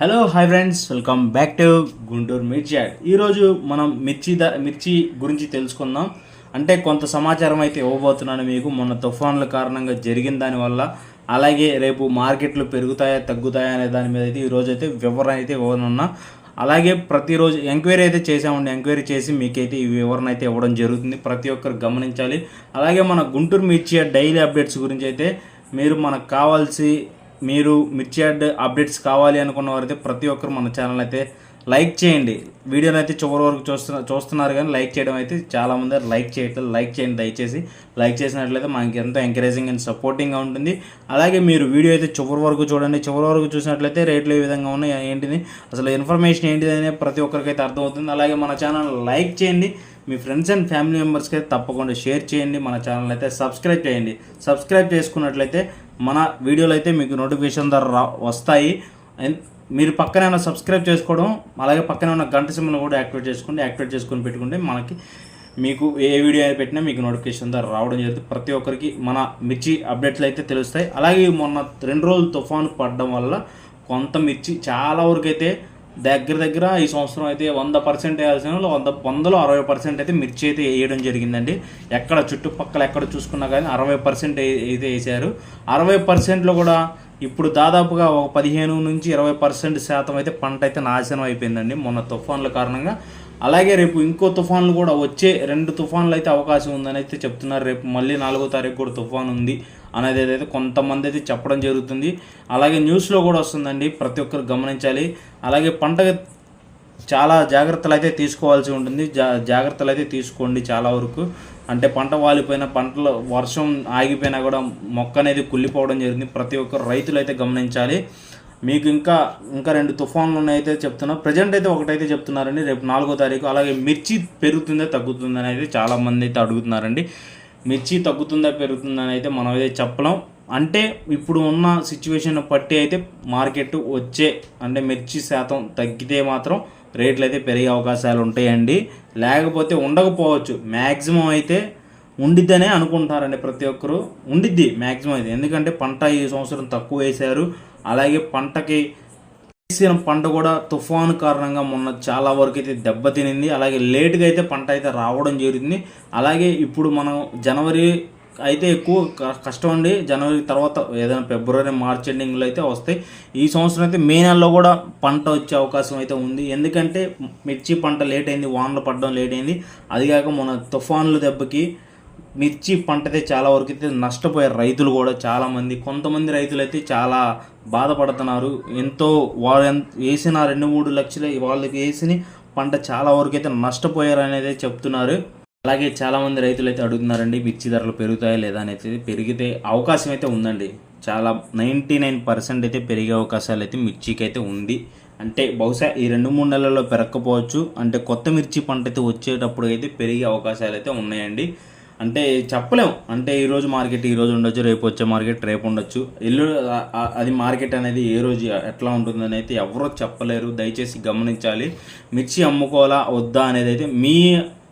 Hello hi friends welcome back to Guntur mirchi yard ఈరోజు మనం మిర్చి ద మిర్చి గురించి తెలుసుకుందాం. అంటే కొంత సమాచారం అయితే ఇవ్వబోతున్నాను మీకు. మొన్న తుఫాన్ల కారణంగా జరిగిన దానివల్ల అలాగే రేపు మార్కెట్లు పెరుగుతాయా తగ్గుతాయా అనే దాని మీద అయితే ఈరోజు అయితే వివరణ అయితే ఇవ్వనున్నా. అలాగే ప్రతిరోజు ఎంక్వైరీ అయితే చేసామండి ఎంక్వైరీ చేసి మీకైతే ఈ వివరణ అయితే ఇవ్వడం జరుగుతుంది. ప్రతి ఒక్కరు గమనించాలి. అలాగే మన గుంటూరు మిర్చి డైలీ అప్డేట్స్ గురించి అయితే మీరు మనకు కావాల్సి మీరు మిర్చి యాడ్ అప్డేట్స్ కావాలి అనుకున్న వారైతే ప్రతి ఒక్కరు మన ఛానల్ అయితే లైక్ చేయండి. వీడియోని అయితే చివరి వరకు చూస్తున్న చూస్తున్నారు కానీ లైక్ చేయడం అయితే చాలామంది లైక్ చేయట్లేదు. లైక్ చేయండి దయచేసి. లైక్ చేసినట్లయితే మనకి ఎంతో ఎంకరేజింగ్ అండ్ సపోర్టింగ్గా ఉంటుంది. అలాగే మీరు వీడియో అయితే చివరి వరకు చూడండి. చివరి వరకు చూసినట్లయితే రేట్లు ఏ విధంగా ఉన్నాయి ఏంటిది అసలు ఇన్ఫర్మేషన్ ఏంటిది అనేది ప్రతి ఒక్కరికైతే అర్థమవుతుంది. అలాగే మన ఛానల్ లైక్ చేయండి. మీ ఫ్రెండ్స్ అండ్ ఫ్యామిలీ మెంబర్స్కి అయితే తప్పకుండా షేర్ చేయండి. మన ఛానల్ అయితే సబ్స్క్రైబ్ చేయండి. సబ్స్క్రైబ్ చేసుకున్నట్లయితే మన వీడియోలు అయితే మీకు నోటిఫికేషన్ ద్వారా రా వస్తాయి. అండ్ మీరు పక్కనే ఉన్న సబ్స్క్రైబ్ చేసుకోవడం అలాగే పక్కనే ఉన్న గంట సింబల్ కూడా యాక్టివేట్ చేసుకోండి. యాక్టివేట్ చేసుకొని పెట్టుకుంటే మనకి మీకు ఏ వీడియో అయితే పెట్టినా మీకు నోటిఫికేషన్ ద్వారా రావడం జరుగుతుంది. ప్రతి ఒక్కరికి మన మిర్చి అప్డేట్లు అయితే తెలుస్తాయి. అలాగే మొన్న రెండు రోజులు తుఫాను పడడం వల్ల కొంత మిర్చి చాలా వరకు అయితే దగ్గర దగ్గర ఈ సంవత్సరం అయితే వంద పర్సెంట్ వేయాల్సిన వంద వందలో అరవై పర్సెంట్ అయితే మిర్చి అయితే వేయడం జరిగిందండి. ఎక్కడ చుట్టుపక్కల ఎక్కడ చూసుకున్నా కానీ అరవై పర్సెంట్ అయితే వేసారు అరవై పర్సెంట్లో కూడా ఇప్పుడు దాదాపుగా ఒక పదిహేను నుంచి ఇరవై పర్సెంట్ శాతం అయితే పంట అయితే నాశనం అయిపోయిందండి మొన్న తుఫాన్ల కారణంగా. అలాగే రేపు ఇంకో తుఫాన్లు కూడా వచ్చే రెండు తుఫాన్లు అయితే అవకాశం ఉందని అయితే చెప్తున్నారు. రేపు మళ్ళీ నాలుగో తారీఖు కూడా తుఫాన్ ఉంది. అనేది అయితే కొంతమంది అయితే చెప్పడం జరుగుతుంది. అలాగే న్యూస్లో కూడా వస్తుందండి ప్రతి ఒక్కరు గమనించాలి. అలాగే పంట చాలా జాగ్రత్తలు అయితే తీసుకోవాల్సి ఉంటుంది. జా జాగ్రత్తలు అయితే తీసుకోండి చాలా వరకు. అంటే పంట వాలిపోయిన పంటలు వర్షం ఆగిపోయినా కూడా మొక్క అనేది కుళ్ళిపోవడం జరిగింది. ప్రతి ఒక్కరు రైతులు అయితే గమనించాలి. మీకు ఇంకా ఇంకా రెండు తుఫాన్లు ఉన్నాయైతే చెప్తున్నా. ప్రజెంట్ అయితే ఒకటైతే చెప్తున్నారండి రేపు నాలుగో తారీఖు. అలాగే మిర్చి పెరుగుతుందా తగ్గుతుందా అనేది చాలా మంది అయితే అడుగుతున్నారండి. మిర్చి తగ్గుతుందా పెరుగుతుందని అయితే మనం అయితే చెప్పలేం. అంటే ఇప్పుడు ఉన్న సిచ్యువేషన్ బట్టి అయితే మార్కెట్ వచ్చే అంటే మిర్చి శాతం తగ్గితే మాత్రం రేట్లు అయితే పెరిగే అవకాశాలు ఉంటాయండి. లేకపోతే ఉండకపోవచ్చు. మ్యాక్సిమం అయితే ఉండిద్దనే అనుకుంటారండి ప్రతి ఒక్కరు. ఉండిద్ది మ్యాక్సిమం అయితే. ఎందుకంటే పంట ఈ సంవత్సరం తక్కువ వేశారు. అలాగే పంటకి వేసిన పంట కూడా తుఫాను కారణంగా మొన్న చాలా వరకు అయితే దెబ్బతినింది అలాగే లేట్గా అయితే పంట అయితే రావడం జరిగింది. అలాగే ఇప్పుడు మనం జనవరి అయితే ఎక్కువ కష్టం అండి. జనవరి తర్వాత ఏదైనా ఫిబ్రవరి మార్చ్ ఎండింగ్లో అయితే వస్తాయి. ఈ సంవత్సరం అయితే మే నెలలో కూడా పంట వచ్చే అవకాశం అయితే ఉంది. ఎందుకంటే మిర్చి పంట లేట్ అయింది వానలు పడడం లేట్ అయింది. అది కాక మన తుఫాన్లు దెబ్బకి మిర్చి పంట అయితే చాలా వరకు అయితే నష్టపోయారు రైతులు కూడా చాలామంది కొంతమంది రైతులు అయితే చాలా బాధపడుతున్నారు. ఎంతో వారు ఎంత- వేసిన రెండు మూడు లక్షలు వాళ్ళకి వేసిన పంట చాలా వరకు అయితే నష్టపోయారు అనేది చెప్తున్నారు. అలాగే చాలామంది రైతులు అయితే అడుగుతున్నారండి మిర్చి ధరలు పెరుగుతాయా లేదా అనేది పెరిగితే అవకాశం అయితే ఉందండి. చాలా నైంటీ నైన్ పర్సెంట్ అయితే పెరిగే అవకాశాలు అయితే మిర్చికి అయితే ఉంది. అంటే బహుశా ఈ రెండు మూడు నెలల్లో పెరగకపోవచ్చు. అంటే కొత్త మిర్చి పంట అయితే వచ్చేటప్పుడు అయితే పెరిగే అవకాశాలు అయితే ఉన్నాయండి. అంటే చెప్పలేం. అంటే ఈరోజు మార్కెట్ ఈరోజు ఉండొచ్చు రేపు వచ్చే మార్కెట్ రేపు ఉండొచ్చు. ఎల్లు అది మార్కెట్ అనేది ఏ రోజు ఎట్లా ఉంటుందని అయితే ఎవరో చెప్పలేరు. దయచేసి గమనించాలి. మిర్చి అమ్ముకోవాలా వద్దా అనేది అయితే మీ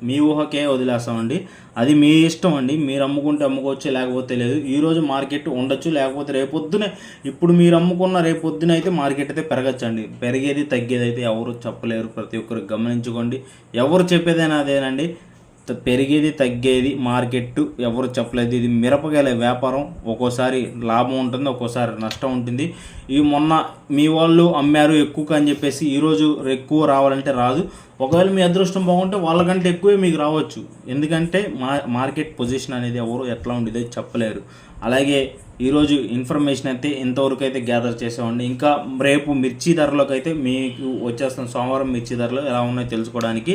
మీ ఊహకే వదిలేస్తామండి అది మీ ఇష్టం అండి. మీరు అమ్ముకుంటే అమ్ముకోవచ్చు లేకపోతే లేదు. ఈరోజు మార్కెట్ ఉండొచ్చు లేకపోతే రేపొద్దునే ఇప్పుడు మీరు అమ్ముకున్న రేపొద్దున అయితే మార్కెట్ అయితే పెరగచ్చండి. పెరిగేది తగ్గేది అయితే ఎవరు చెప్పలేరు. ప్రతి ఒక్కరు గమనించుకోండి. ఎవరు చెప్పేదైనా అదేనండి. పెరిగేది తగ్గేది మార్కెట్ ఎవరు చెప్పలేదు. ఇది మిరపకాయల వ్యాపారం. ఒక్కోసారి లాభం ఉంటుంది ఒక్కోసారి నష్టం ఉంటుంది. ఇవి మొన్న మీ వాళ్ళు అమ్మారు ఎక్కువ అని చెప్పేసి ఈరోజు ఎక్కువ రావాలంటే రాదు. ఒకవేళ మీ అదృష్టం బాగుంటే వాళ్ళకంటే ఎక్కువే మీకు రావచ్చు. ఎందుకంటే మా మార్కెట్ పొజిషన్ అనేది ఎవరు ఎట్లా ఉండేదో చెప్పలేరు. అలాగే ఈరోజు ఇన్ఫర్మేషన్ అయితే ఇంతవరకు అయితే గ్యాదర్ చేసామండి ఇంకా రేపు మిర్చి ధరలోకి అయితే మీకు వచ్చేస్తున్న సోమవారం మిర్చి ధరలు ఎలా ఉన్నాయో తెలుసుకోవడానికి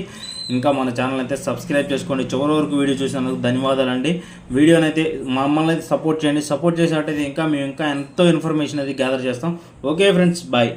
ఇంకా మన ఛానల్ అయితే సబ్స్క్రైబ్ చేసుకోండి. చివరి వరకు వీడియో చూసినందుకు ధన్యవాదాలు అండి వీడియోని అయితే మమ్మల్ని అయితే సపోర్ట్ చేయండి. సపోర్ట్ చేసినట్టయితే ఇంకా మేము ఇంకా ఎంతో ఇన్ఫర్మేషన్ అయితే గ్యాదర్ చేస్తాం. Okay friends bye